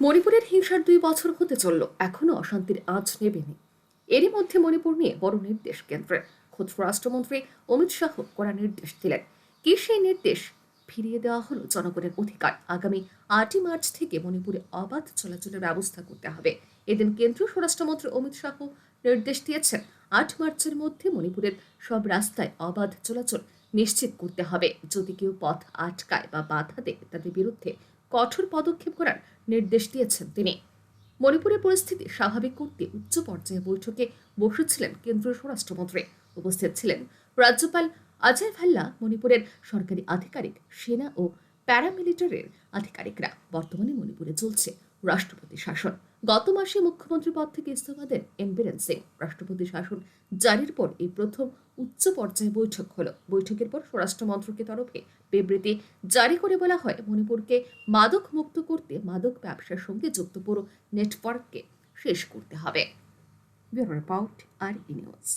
মণিপুরের হিংসার দুই বছর হতে চলল। এখনও অশান্তির আঁচ নেবেনি। এরই মধ্যে মণিপুর নিয়ে বড় নির্দেশ কেন্দ্রের খোদ স্বরাষ্ট্রমন্ত্রী অমিত শাহ করা নির্দেশ দিলেন। কি সেই নির্দেশ? ফিরিয়ে দেওয়া হলো জনগণের অধিকার। আগামী আটই মার্চ থেকে মণিপুরে অবাধ চলাচলের ব্যবস্থা করতে হবে। এদিন কেন্দ্রীয় স্বরাষ্ট্রমন্ত্রী অমিত শাহ নির্দেশ দিয়েছেন, আট মার্চের মধ্যে মণিপুরের সব রাস্তায় অবাধ চলাচল নিশ্চিত করতে হবে। যদি কেউ পথ আটকায় বা বাধা দেয় তাদের বিরুদ্ধে কঠোর পদক্ষেপ করার নির্দেশ দিয়েছেন তিনি। মণিপুরের পরিস্থিতি স্বাভাবিক করতে উচ্চ পর্যায়ে বৈঠকে বসেছিলেন কেন্দ্রীয় স্বরাষ্ট্রমন্ত্রী। উপস্থিত ছিলেন রাজ্যপাল অজয় ভাল্লা, মণিপুরের সরকারি আধিকারিক, সেনা ও প্যারামিলিটারের আধিকারিকরা। বর্তমানে মণিপুরে চলছে রাষ্ট্রপতি শাসন। গত মাসে মুখ্যমন্ত্রী পদ থেকে ইস্তফা দেন এম বীরেন সিং। রাষ্ট্রপতি শাসন জারির পর এই প্রথম উচ্চ পর্যায়ে বৈঠক হলো। বৈঠকের পর স্বরাষ্ট্র মন্ত্রকের তরফে বিবৃতি জারি করে বলা হয়, মণিপুরকে মাদক মুক্ত করতে মাদক ব্যবসার সঙ্গে যুক্ত পুরো নেটওয়ার্ককে শেষ করতে হবে। আর নিউজ।